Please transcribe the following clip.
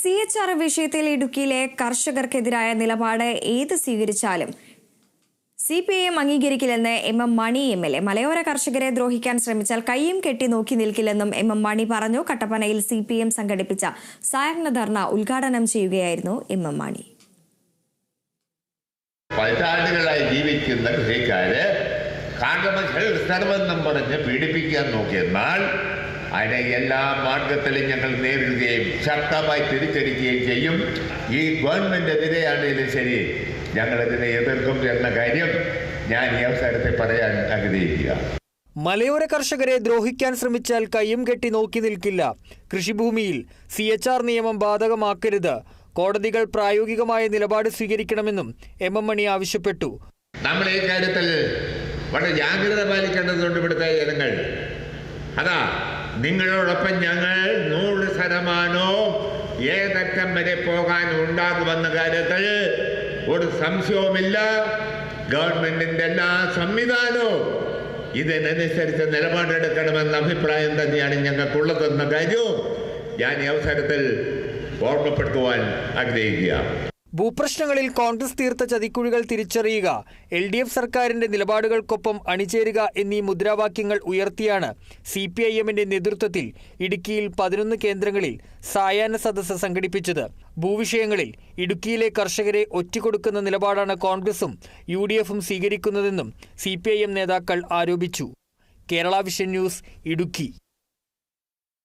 C H R വിഷയത്തിൽ ഇടുക്കിയിലെ കർഷകർക്കെതിരായ നിലപാട് ഏത് സ്വീകരിച്ചാലും C P I M അംഗീകരിക്കില്ലെന്ന് M M Mani M L A. മലയോര കർഷകരെ ദ്രോഹിക്കാൻ ശ്രമിച്ചാൽ കൈയും കെട്ടി നോക്കി നിൽക്കില്ലെന്നും എം എം മണി പറഞ്ഞു. കട്ടപ്പനയിൽ സി പി എം സംഘടിപ്പിച്ച സായഗ്ന ധർണ ഉദ്ഘാടനം ചെയ്യുകയായിരുന്നു എം എം മണി. പതിറ്റാണ്ടുകളായി ജീവിക്കുന്ന കൃഷിക്കാര് സർവെന്നും പറഞ്ഞ് പീഡിപ്പിക്കാൻ നോക്കിയെന്നാൽ അതിനെ എല്ലാ മാർഗത്തിലും ഞങ്ങൾ നേരിടുകയും ശക്തമായി തിരിച്ചടിക്കുകയും ചെയ്യും. ഈ ഗവൺമെന്റിനെതിരെയാണെങ്കിലും ശരി. ഞങ്ങളതിനെ എതിർക്കും എന്ന കാര്യം ഞാൻ ഈ അവസരത്തിൽ പറയാൻ ആഗ്രഹിക്കുക. മലയോര കർഷകരെ ദ്രോഹിക്കാൻ ശ്രമിച്ചാൽ കയ്യും കെട്ടി നോക്കി നിൽക്കില്ല. കൃഷിഭൂമിയിൽ സി എച്ച് ആർ നിയമം ബാധകമാക്കരുത്. കോടതികൾ പ്രായോഗികമായ നിലപാട് സ്വീകരിക്കണമെന്നും എം എം മണി ആവശ്യപ്പെട്ടു. നമ്മൾ ഈ കാര്യത്തിൽ വളരെ ജാഗ്രത പാലിക്കേണ്ടതുണ്ട് ഇവിടുത്തെ ജനങ്ങൾ. അതാ നിങ്ങളോടൊപ്പം ഞങ്ങൾ നൂറ് ശതമാനോ ഏതറ്റം വരെ പോകാൻ ഉണ്ടാകുമെന്ന കാര്യത്തിൽ ഒരു സംശയവുമില്ല. ഗവൺമെന്റിന്റെ എല്ലാ സംവിധാനവും ഇതിനനുസരിച്ച് നിലപാടെടുക്കണമെന്ന അഭിപ്രായം തന്നെയാണ് ഞങ്ങൾക്കുള്ളതെന്ന കാര്യവും ഞാൻ ഈ അവസരത്തിൽ ഓർമ്മപ്പെടുത്തുവാൻ ആഗ്രഹിക്കുക ഭൂപ്രശ്നങ്ങളിൽ കോൺഗ്രസ് തീർത്ത ചതിക്കുഴികൾ തിരിച്ചറിയുക എൽ ഡി എഫ് സർക്കാരിന്റെ നിലപാടുകൾക്കൊപ്പം അണിചേരുക എന്നീ മുദ്രാവാക്യങ്ങൾ ഉയർത്തിയാണ് സി പി ഐ എമ്മിന്റെ നേതൃത്വത്തിൽ ഇടുക്കിയിൽ പതിനൊന്ന് കേന്ദ്രങ്ങളിൽ സായാഹ്ന സദസ്സ് സംഘടിപ്പിച്ചത്. ഭൂവിഷയങ്ങളിൽ ഇടുക്കിയിലെ കർഷകരെ ഒറ്റുകൊടുക്കുന്ന നിലപാടാണ് കോൺഗ്രസും യു ഡി എഫും സ്വീകരിക്കുന്നതെന്നും സി പി ഐ എം നേതാക്കൾ ആരോപിച്ചു. Kerala Vision News Idukki.